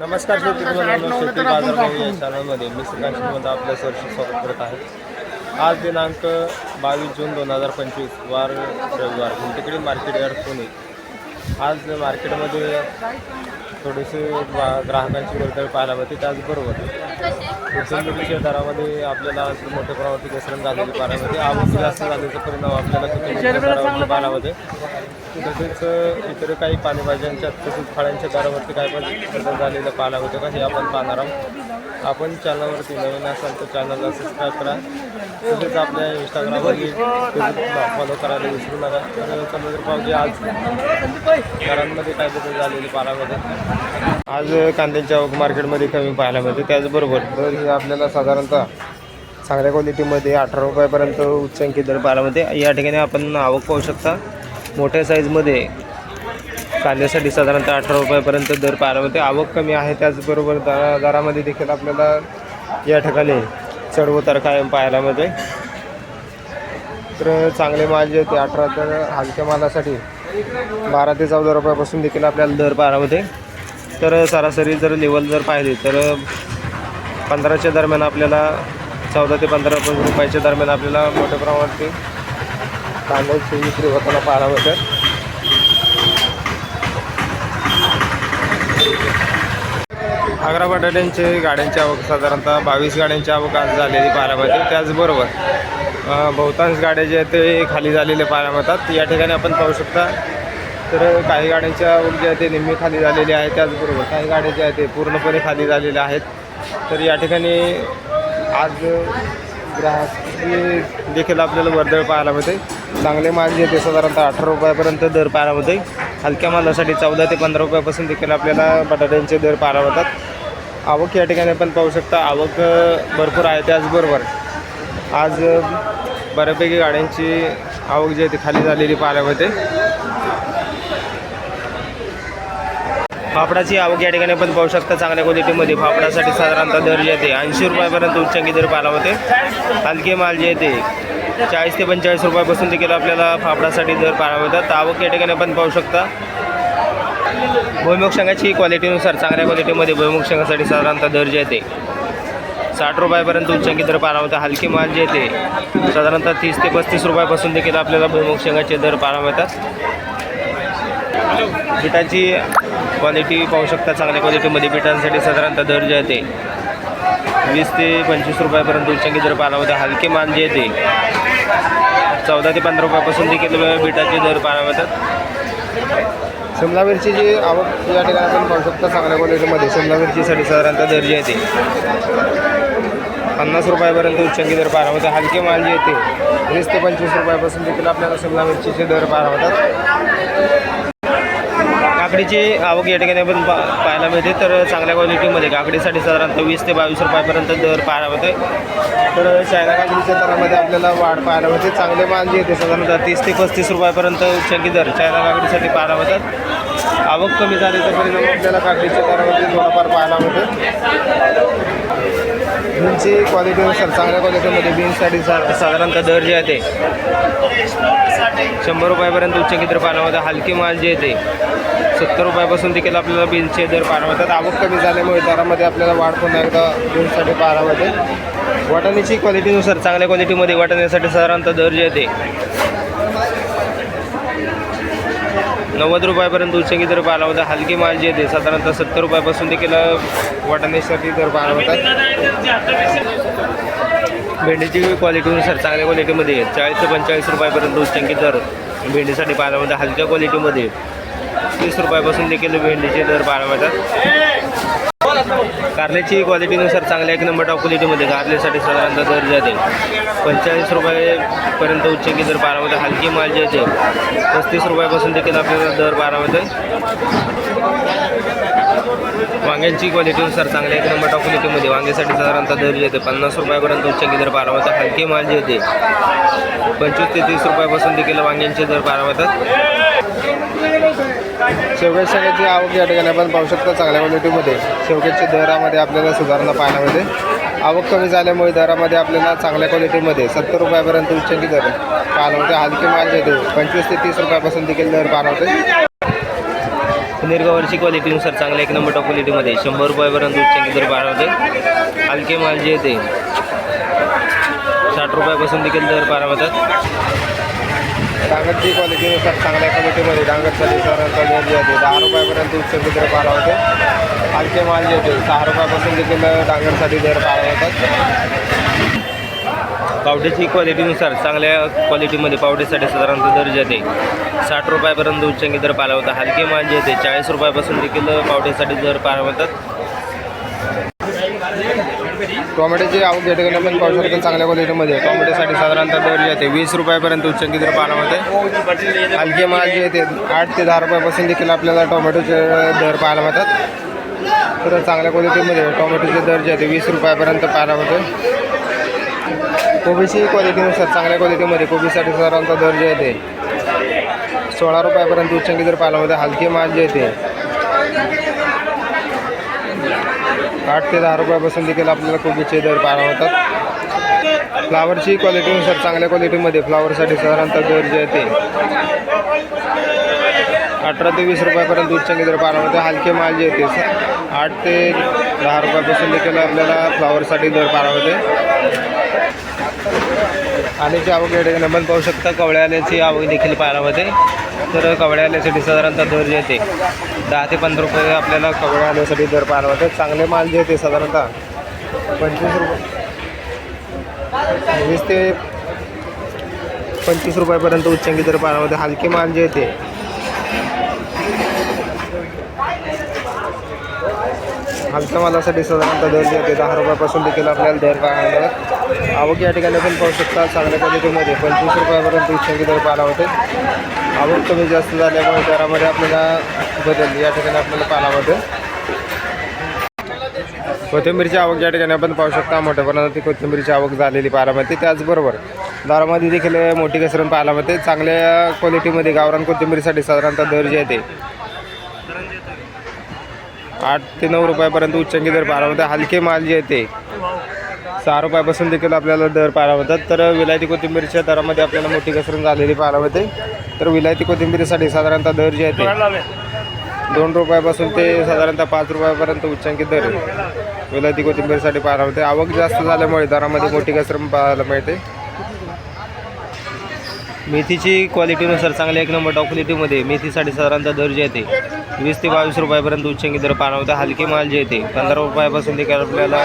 नमस्कार शेतकरी मित्रांनो, चॅनलमध्ये मी श्रीकांत आपल्या सरशी स्वागत करत आहे. आज दिनांक बावीस जून दोन हजार पंचवीस वार रविवार. गुंटेकडे मार्केट यार्ड पुणे आज मार्केटमध्ये थोडेसे ग्रा- ग्राहकांची वर्दळ पाहायला मिळते. त्याचबरोबर कोथिंबीरीच्या दरामध्ये आपल्याला आज मोठ्या प्रमाणात घसरण झालेली पाहायला मिळते. आवक जास्त झाल्याचा परिणाम आपल्याला पाहायला मिळते. तसेच इतर काही पालेभाज्यांच्या तसेच फळांच्या दरावरती काय पण बदल झालेलं पाला होतं का हे आपण पाहणार आहोत. आपण चॅनलवरती नवीन असाल तर चॅनलला सबस्क्राईब करा. तसेच आपल्या इंस्टाग्रामवरती फॉलो करायला विसरू नका. तर चला आज घरांमध्ये काय बदल झालेले पालामध्ये आज कांद्यांच्या मार्केटमध्ये कमी पाहायला मिळते. त्याचबरोबर दर हे आपल्याला साधारणतः चांगल्या क्वालिटीमध्ये अठरा रुपयापर्यंत उच्चांकी दर पाहायला मिळते. या ठिकाणी आपण आवक पाहू शकता. मोठ्या साईजमध्ये कांद्यासाठी साधारणतः अठरा रुपयापर्यंत दर पाहायला मिळते. आवक कमी आहे त्याचबरोबर दरा दरामध्ये देखील आपल्याला या ठिकाणी चढउतार कायम पाहायला मिळते. तर चांगले माल जे होते अठरा तर हलक्या मालासाठी बारा ते चौदा रुपयापासून देखील आपल्याला दर पाहायला मिळते. तर सरासरी जर लेवल जर पाहिली तर पंधराच्या दरम्यान आपल्याला चौदा ते पंधरा रुपयाच्या दरम्यान आपल्याला मोठ्या प्रमाणात कांद्याची विक्री होताना पाहायला मिळते आग्रा बटाट्यांचे गाड्यांची आवक साधारणतः बावीस गाड्यांची आवक आज झालेली पाहायला मिळते. त्याचबरोबर बहुतांश गाड्या जे आहेत ते खाली झालेले पाहायला मिळतात. या ठिकाणी आपण पाहू शकता तर काही गाड्यांच्या आवक जे आहे ते निम्मी खाली झालेली आहे. त्याचबरोबर काही गाड्या ज्या आहेत ते पूर्णपणे खाली झालेल्या आहेत. तर या ठिकाणी आज ग्राहक देखील आपल्याला वर्दळ पाहायला मिळते. चांगले माल जे ते साधारणतः अठरा रुपयापर्यंत दर पाहायला होते हलक्या मालासाठी चौदा ते पंधरा रुपयापासून देखील आपल्याला बटाट्यांचे दर पाहायला होतात आवक या ठिकाणी पण पाहू शकता आवक भरपूर आहे त्याचबरोबर. आज बऱ्यापैकी गाड्यांची आवक जी आहे ती खाली झालेली पाहायला होते फाफडाची आवक या ठिकाणी पण पाहू शकता चांगल्या क्वालिटीमध्ये फाफडासाठी साधारणतः दर जे आहे ते ऐंशी रुपयापर्यंत उच्चांकी दर पाहायला होते हलके माल जे आहे ते चाळीस ते पंचेचाळीस रुपयापासून देखील आपल्याला फाफडासाठी दर पाहायला मिळतात. आवक या ठिकाणी आपण पाहू शकता. भुईमुग शेंगाची क्वालिटीनुसार चांगल्या क्वालिटीमध्ये भुईमुग शेंगासाठी साधारणतः दर जे ते साठ रुपयापर्यंत उच्चांकी दर पाहायला होता हलके माल जे ते साधारणतः तीस ते पस्तीस रुपयापासून देखील आपल्याला भुईमुग शेंगाचे दर पाहायला मिळतात. पिठाची क्वालिटी पाहू शकता चांगल्या क्वालिटीमध्ये पिठांसाठी साधारणतः दर जे ते वीस ते पंचवीस रुपयापर्यंत उच्चांकी दर पाहायला होता हलके माल जे ते चौदा ते पंधरा रुपयापासून देखील बिटाचे दर पाहायला शिमला शिमला मिरचीची आवक या ठिकाणी आपण पाहू शकता चांगल्या क्वालिटीमध्ये शिमला मिरचीसाठी साधारणतः दर जे आहे ते पन्नास रुपयापर्यंत उच्चंकी दर पाहायला होता हलके माल जे येते वीस ते पंचवीस रुपयापासून देखील आपल्याला शिमला मिरचीचे दर पार होतात काकडीची आवक या ठिकाणी आपण पा पाहायला मिळते. तर चांगल्या क्वालिटीमध्ये काकडीसाठी साधारणतः वीस ते बावीस रुपयापर्यंत दर पाहायला मिळते तर चायना काकडीच्या दरामध्ये आपल्याला वाढ पाहायला मिळते. चांगले माल जे येते साधारणतः तीस ते पस्तीस रुपयापर्यंत चंकी दर चायना काकडीसाठी पाहायला मिळतात. आवक कमी झाल्याचा परिणाम आपल्याला काकडीच्या दरामध्ये थोडाफार पाहायला मिळते बीनची क्वालिटीनुसार चांगल्या क्वालिटीमध्ये बीन्ससाठी सा साधारणतः दर जे आहे ते शंभर रुपयापर्यंत उच्च दर पाहायला मिळतात हलके माल जे येते सत्तर रुपयापासून देखील आपल्याला बीन्सचे दर पाहायला मिळतात. आवक कमी झाल्यामुळे दरामध्ये आपल्याला वाढ पुन्हा एकदा बीन्ससाठी पाहायला मिळते वाटाण्याची क्वालिटीनुसार चांगल्या क्वालिटीमध्ये वाटाण्यासाठी साधारणतः दर जे आहे नव्वद रुपयापर्यंत उच्चंगी दर पाहायला होता हलकी माल जे आहे साधारणतः सत्तर रुपयापासून देखील वाटाण्यासाठी दर पाहायला होतात भेंडीची क्वालिटीनुसार चांगल्या क्वालिटीमध्ये चाळीस ते पंचेचाळीस रुपयापर्यंत उच्चंकी दर भेंडीसाठी पाहायला होता हलक्या क्वालिटीमध्ये तीस रुपयापासून देखील भेंडीचे दर पाहायला मिळतात. कारल्याची क्वालिटीनुसार चांगल्या एक नंबर टॉप क्वालिटीमध्ये कारल्यासाठी साधारणतः दर जाते. पंचेचाळीस रुपयेपर्यंत की दर बारा मिळते हलकी माल जे येते पस्तीस रुपयापासून देखील आपल्याला दर बारा मिळते वांग्यांची क्वालिटीनुसार चांगल्या एक नंबर टॉप क्वालिटीमध्ये वांग्यासाठी साधारणतः दर जे येते पन्नास रुपयापर्यंत उच्चांकी दर बारा मिळतात. हलके माल जे येते पंचवीस ते तीस रुपयापासून देखील वांग्यांचे दर बारा मिळतात. शेवग्याच्या शेंगाची आवक या ठिकाणी आपण पाहू शकतो चांगल्या क्वालिटीमध्ये शेवग्याच्या दरामध्ये आपल्याला सुधारणा पाहायला मिळते. आवक कमी झाल्यामुळे दरामध्ये आपल्याला चांगल्या क्वालिटीमध्ये सत्तर रुपयापर्यंत उच्चांकी दर पाहायला होते हलके माल जे येते पंचवीस ते तीस रुपयापासून देखील दर पाहायला मिळते क्वालिटीनुसार चांगल्या एक नंबर टॉप क्वालिटीमध्ये शंभर रुपयापर्यंत उच्चांकी दर पाहायला होते हलके माल जे येते साठ रुपयापासून देखील दर पाहायला डांगरची क्वालिटीनुसार चांगल्या क्वालिटीमध्ये डांगरसाठी साधारणतः दर जे होते दहा रुपयापर्यंत उच्च दर पाला होते. हलके माल जे होते सहा रुपयापासून देखील डांगरसाठी दर पाहायला होतात. पावडीची क्वालिटीनुसार चांगल्या क्वालिटीमध्ये पावडीसाठी साधारणतः दर जाते साठ रुपयापर्यंत उच्चांकी दर पाला होता हलके माल जे येते चाळीस रुपयापासून देखील पावडीसाठी दर पाहायला होतात. टोमॅटोची आवक या ठिकाणी आपण पाहू शकतो चांगल्या क्वालिटीमध्ये. टोमॅटोसाठी साधारणतः दर जे आहे वीस रुपयापर्यंत उच्चांकी दर पाहायला हलके माल जे येते आठ ते दहा रुपयापासून देखील आपल्याला टोमॅटोचे दर पाहायला मिळतात. तर चांगल्या क्वालिटीमध्ये टोमॅटोचे दर जे आहे वीस रुपयापर्यंत पाहायला होते कोबीची क्वालिटीनुसार चांगल्या क्वालिटीमध्ये कोबीसाठी साधारणतः दर जे आहे ते सोळा रुपयापर्यंत उच्चांकी दर पाहायला मिळते हलके माल जे आहे ते आठ ते दहा रुपयापासून देखील आपल्याला कोबीचे दर पाहायला होतात फ्लावरची क्वालिटीनुसार चांगल्या क्वालिटीमध्ये फ्लावरसाठी साधारणतः दर जे आहे ते अठरा ते वीस रुपयापर्यंत उच्चांकी दर पाहायला होते हलके माल जे येते आठ ते दहा रुपयापासून देखील आपल्याला फ्लावरसाठी दर पाहायला होते आल्याची आवक या ठिकाणी आपण पाहू शकता कवळ्या आल्याची आवक देखील पाहायला तर कवळ्या आल्यासाठी साधारणतः दर जे येते दहा ते पंधरा रुपये आपल्याला कवळ्या आल्यासाठी दर पाहायला चांगले माल जे येते साधारणतः पंचवीस रुपये वीस ते पंचवीस रुपयापर्यंत उच्चांकी दर पाहायला हलके माल जे येते हलक्या मालासाठी साधारणतः दर जे येते दहा रुपयापासून देखील आपल्याला दर पाहायला आवक या ठिकाणी पण पाहू शकता चांगल्या क्वालिटीमध्ये पंचवीस रुपयापर्यंत उच्चांकी दर पाहायला होते. आवक कमी जास्त झाल्यामुळे दरामध्ये आपल्याला बदल या ठिकाणी आपल्याला पाहायला होते. कोथिंबीरची आवक या ठिकाणी आपण पाहू शकता मोठ्या प्रमाणात ती कोथिंबीरची आवक झालेली पाहायला मिळते त्याचबरोबर दारामध्ये देखील मोठी घसरण पाहायला मिळते चांगल्या क्वालिटीमध्ये गावरान कोथिंबीरसाठी साधारणतः दर जे आहे आठ ते नऊ रुपयापर्यंत उच्चांकी दर पाहायला होते हलके माल जे आहे सहा रुपयापासून देखील आपल्याला दर पाहायला होतात तर विलायती कोथिंबीरच्या दरामध्ये आपल्याला मोठी घसरण झालेली पाहायला होते तर विलायती कोथिंबीरीसाठी साधारणतः दर जे आहे ते दोन रुपयापासून ते साधारणतः पाच रुपयापर्यंत उच्चांकी दर विलायती कोथिंबीरसाठी पाहायला होते आवक जास्त झाल्यामुळे दरामध्ये मोठी घसरण पाहायला मिळते. मेथीची क्वालिटीनुसार चांगल्या एक नंबर टॉप क्वालिटीमध्ये मेथीसाठी साधारणतः दर जे येते वीस ते बावीस रुपयापर्यंत उच्चांकी दर पाहायला होता हलके माल जे येते पंधरा रुपयापासून देखील आपल्याला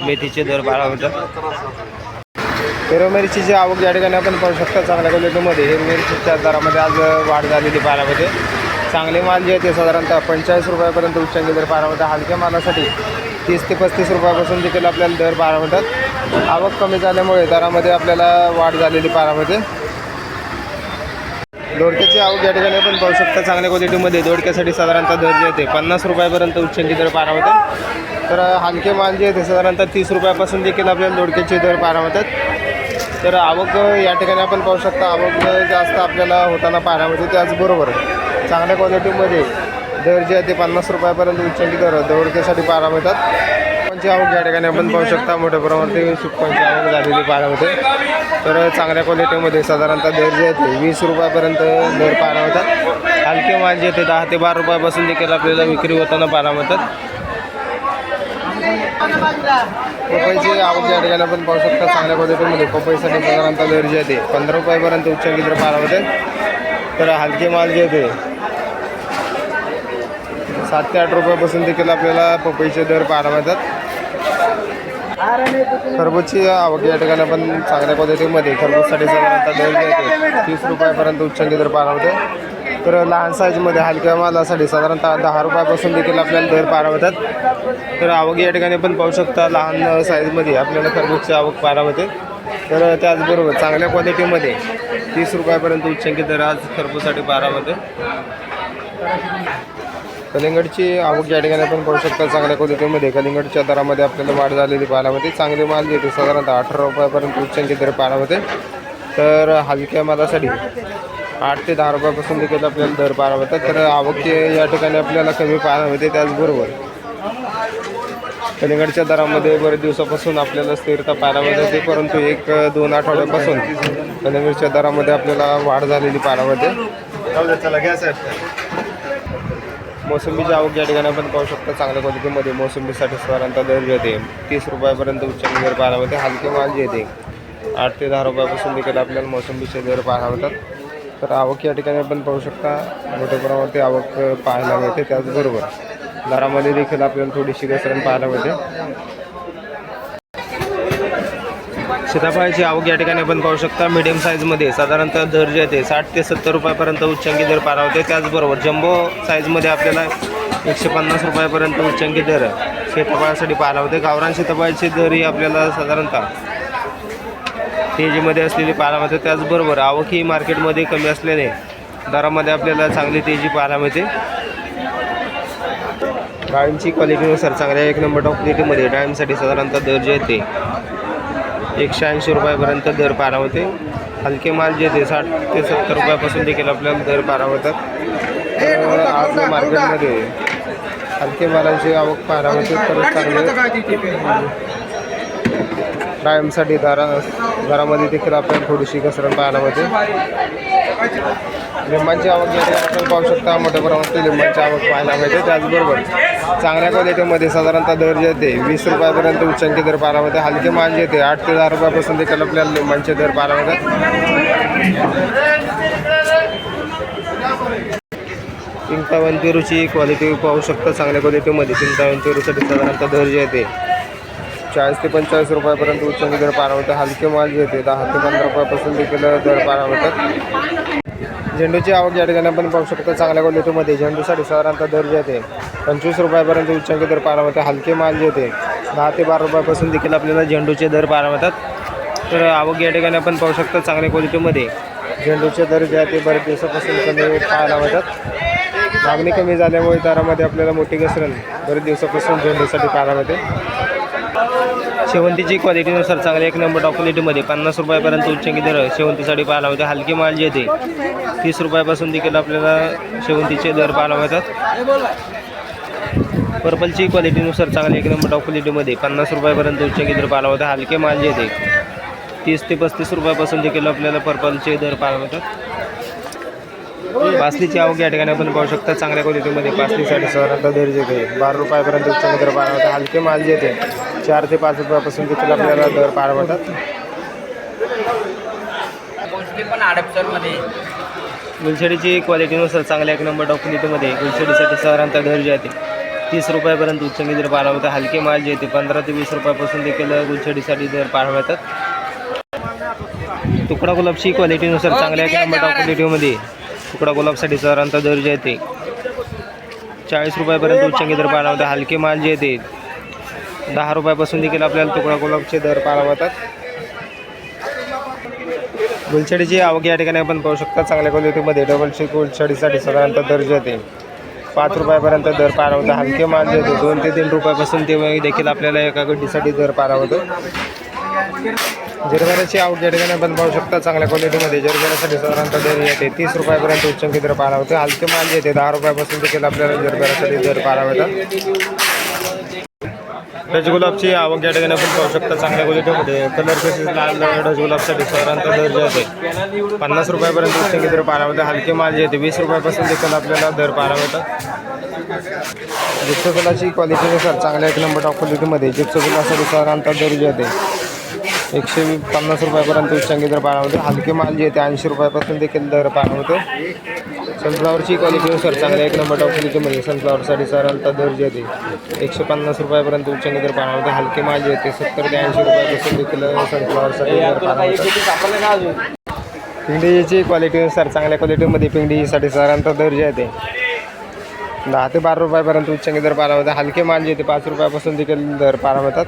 मेथीचे दर पाहायला होतात हिरोमिरची मिरचीची आवक या ठिकाणी आपण पाहू शकता चांगल्या क्वालिटीमध्ये हिरोमिरचीच्या दरामध्ये आज वाढ झालेली पाहायला होते चांगले माल जे आहे ते साधारणतः पंचेचाळीस रुपयापर्यंत उच्चांकी दर पाहायला होता हलक्या मालासाठी तीस ते पस्तीस रुपयापासून देखील आपल्याला दर पाहायला होतात आवक कमी झाल्यामुळे दरामध्ये आपल्याला वाढ झालेली पाहायला होते दोडक्याची आवक या ठिकाणी आपण पाहू शकता. चांगल्या क्वालिटीमध्ये दोडक्यासाठी साधारणतः दर्जे येते पन्नास रुपयापर्यंत उच्चांची दर पाहायला होतात. तर हलके मांजे येते साधारणतः तीस रुपयापासून देखील आपल्याला दोडक्याचे दर पारा होतात. तर आवक या ठिकाणी आपण पाहू शकता आवक जास्त आपल्याला होताना पारा मिळते. त्याचबरोबर चांगल्या क्वालिटीमध्ये दर जे आहे ते पन्नास रुपयापर्यंत उच्चांची दर दोडक्यासाठी पाहायला मिळतात आवक या ठिकाणी आपण पाहू शकता. मोठ्या प्रमाणात सुपांची आवक झालेली पाहायला होते तर चांगल्या क्वालिटीमध्ये साधारणतः दर जे आहे वीस रुपयापर्यंत दर पाहायला होतात हलके माल जे ते दहा ते बारा रुपयापासून देखील आपल्याला विक्री होताना पाहायला मिळतात. पपईची आवक या ठिकाणी आपण पाहू शकता. चांगल्या क्वालिटीमध्ये पपईसाठी साधारणतः दर जे आहे पंधरा रुपयापर्यंत उच्च दर पाहायला होते तर हलके माल जे आहे सात ते आठ रुपयापासून देखील आपल्याला पपईचे दर पाहायला मिळतात. खरबूजची आवक या ठिकाणी पण चांगल्या क्वालिटीमध्ये खरबूजसाठी साधारणतः दोन ते तीस रुपयापर्यंत उच्चांकी दर पाहायला तर लहान साईजमध्ये हलक्या मालासाठी साधारणतः दहा रुपयापासून देखील आपल्याला दर पाहायला तर आवक या ठिकाणी पण पाहू शकता लहान साईजमध्ये आपल्याला खरबूजची आवक पारावते तर त्याचबरोबर चांगल्या क्वालिटीमध्ये तीस रुपयापर्यंत उच्चांकी दर आज खरबूजसाठी पारावते कलिंगडची आवक या ठिकाणी आपण पाहू शकता चांगल्या क्वालिटीमध्ये कलिंगडच्या दरामध्ये आपल्याला वाढ झालेली पाहायला मिळते. चांगले माल येते साधारणतः अठरा रुपयापर्यंत उच्चांची दर पाहायला मिळते. तर हलक्या मालासाठी आठ ते दहा रुपयापासून देखील आपल्याला दर पाहायला मिळतात. तर आवक या ठिकाणी आपल्याला कमी पाहायला मिळते त्याचबरोबर कलिंगडच्या दरामध्ये बरेच दिवसापासून आपल्याला स्थिरता पाहायला मिळते. परंतु एक दोन आठवड्यापासून कलिंगडच्या दरामध्ये आपल्याला वाढ झालेली पाहायला मिळते. मोसंबीची आवक या ठिकाणी आपण पाहू शकता चांगल्या क्वालिटीमध्ये मोसंबीसाठी साधारणतः दर येते. तीस रुपयापर्यंत उच्च दर पाहायला होते हलके माल येते. आठ ते दहा रुपयापासून देखील आपल्याला मोसंबीचे दर पाहायला होतात तर आवक या ठिकाणी आपण पाहू शकता मोठ्या प्रमाणावरती आवक पाहायला मिळते त्याचबरोबर. दरामध्ये देखील आपल्याला थोडीशी घसरण पाहायला मिळते. सीताफळाची आवक या ठिकाणी आपण पाहू शकता. मिडियम साईजमध्ये साधारणतः दर जे आहे ते साठ ते सत्तर रुपयापर्यंत उच्चांकी दर पारावते. होते त्याचबरोबर जम्बो साईजमध्ये आपल्याला एकशे पन्नास रुपयापर्यंत उच्चांकी दर सीताफळासाठी पाहायला होते गावरान सीताफळाचे दरही आपल्याला साधारणतः तेजीमध्ये असलेली पाहायला मिळते त्याचबरोबर आवक ही मार्केटमध्ये कमी असल्याने दरामध्ये आपल्याला चांगली तेजी पाहायला मिळते. डाळींची क्वालिटीनुसार चांगल्या एक नंबर टॉप क्वालिटीमध्ये डाळिंबसाठी साधारणतः दर जे आहे ते एकशे ऐंशी रुपयापर्यंत दर पारा होते. हलके माल जे ते साठ ते सत्तर रुपयापासून देखील आपल्याला दर पारा होतात. आज मार्केटमध्ये हलके मालांची आवक पारावते होते. तर चांगले डाळिंबसाठी दरा देखील आपल्याला थोडीशी घसरण पाहायला होते लिंबांची आवक या ठिकाणी आपण पाहू शकता मोठ्या प्रमाणात लिंबांची आवक पाहायला मिळते. त्याचबरोबर चांगल्या क्वालिटीमध्ये साधारणतः दर जे वीस रुपयापर्यंत उच्चांकी दर पाहायला मिळते. हलके माल जे आठ ते दहा रुपयापासून देखील आपल्याला लिंबांचे दर पाहायला मिळतात चिंतावंती रुची क्वालिटी पाहू शकता चांगल्या क्वालिटीमध्ये चिंतावंती रुसाठी साधारणतः दर जे चाळीस ते पंचेचाळीस रुपयापर्यंत उच्चांकी दर पाहायला मिळते. हलके माल जे दहा ते पंधरा रुपयापासून देखील दर पारा होतात झेंडूची आवक या ठिकाणी आपण पाहू शकतो चांगल्या क्वालिटीमध्ये झेंडूसाठी साधारणतः दर जे ते पंचवीस रुपयापर्यंत उच्चांकी दर पाहायला मिळते हलके माल जे होते दहा ते बारा रुपयापासून देखील आपल्याला झेंडूचे दर पाहायला मिळतात. तर आवक या ठिकाणी आपण पाहू शकतो चांगल्या क्वालिटीमध्ये झेंडूचे दर जे आहे ते बरेच दिवसापासून कमी पाहायला मिळतात. मागणी कमी झाल्यामुळे दरामध्ये आपल्याला मोठी घसरण बरेच दिवसापासून झेंडूसाठी पाहायला मिळते. शेवंतीची क्वालिटीनुसार चांगल्या एक नंबर टॉप क्वालिटीमध्ये पन्नास रुपयापर्यंत उच्चांकी दर शेवंतीसाठी पाहायला मिळते हलकी माल जे ते तीस रुपयापासून देखील आपल्याला शेवंतीचे दर पाहायला मिळतात. पर्पलची क्वालिटीनुसार चांगले एक नंबर टॉप क्वालिटीमध्ये पन्नास रुपयापर्यंत उच्चांकी दर पाहायला मिळतात हलके माल जे ते तीस ते पस्तीस रुपयापासून देखील आपल्याला पर्पलचे दर पाहायला मिळतात. पासलीची आवक या ठिकाणी आपण पाहू शकता. चांगल्या क्वालिटीमध्ये पासलीसाठी साधारणतः दर जे काही बारा रुपयापर्यंत उच्चांकी दर पाहायला मिळतात हलके माल जे येते चार ते पाच रुपयापासून देखील आपल्याला दर हडपसरमध्ये गुलछडीची क्वालिटीनुसार चांगल्या एक नंबर टॉप क्वालिटीमध्ये गुलछडीसाठी साधारणतः दर जे आहे ते. तीस रुपयापर्यंत उच्चांकी दर मिळतात. हलके माल जे ते पंधरा ते वीस रुपयापासून देखील गुलछडीसाठी दर मिळतात. तुकडा गुलाबची क्वालिटीनुसार चांगल्या एक नंबर टॉप क्वालिटीमध्ये तुकडा गुलाबसाठी साधारणतः दर जे आहे ते. चाळीस रुपयापर्यंत उच्चांकी दर मिळतात. हलके माल जे आहे ते. दहा रुपयापासून देखील आपल्याला तुकडा गुलाबचे दर पाळवतात गुलछडीची आवक या ठिकाणी आपण पाहू शकता. चांगल्या क्वालिटीमध्ये डबलची गुलछडीसाठी साधारणतः दर जे पाच रुपयापर्यंत दर पारावतो हलके माल जे दोन ते तीन रुपयापासून ते देखील आपल्याला एका गड्डीसाठी दर पारावतो होतं आवक या ठिकाणी आपण पाहू शकता. चांगल्या क्वालिटीमध्ये जरगरासाठी साधारणतः दर येते तीस रुपयापर्यंत उच्चंकी दर पारा हलके माल जे येते दहा रुपयापासून देखील आपल्याला जरगरासाठी दर पारावतात होतात आवक या ठिकाणी आपण पाहू शकता चांगल्या क्वालिटीमध्ये. कलर कसे लाल रजगुलाबसाठी साधारणतः दर आहे पन्नास रुपयापर्यंत उच्चांकी दर पारा होते हलके माल जे येते वीस रुपयापासून देखील आपल्याला दर पारा होतात जिप्सोफुलाची क्वालिटीनुसार चांगल्या एक नंबर टॉप क्वालिटीमध्ये जिप्सोफुलासाठी साधारणतः दर्जा येते एकशे पन्नास रुपयापर्यंत उच्चांकी दर पारा होते हलके माल जे येते ऐंशी रुपयापासून देखील दर पारा होते सनफ्लावरची म्हणजे सर चांगल्या एक नंबर टॉप क्वालिटीमध्ये सनफ्लावरसाठी सर आता जे येते एकशे पन्नास रुपयापर्यंत उच्च नगर पारा होते. हलके माल येते सत्तर ते ऐंशी रुपयापासून देखील सनफ्लावरसाठी दर क्वालिटी सर चांगल्या क्वालिटीमध्ये पिंडीसाठी साधारणतः दर्जा येते दहा ते बारा रुपयापर्यंत उच्च दर पारा होता. हलके माल जे ते पाच रुपयापासून देखील दर पारा होतात.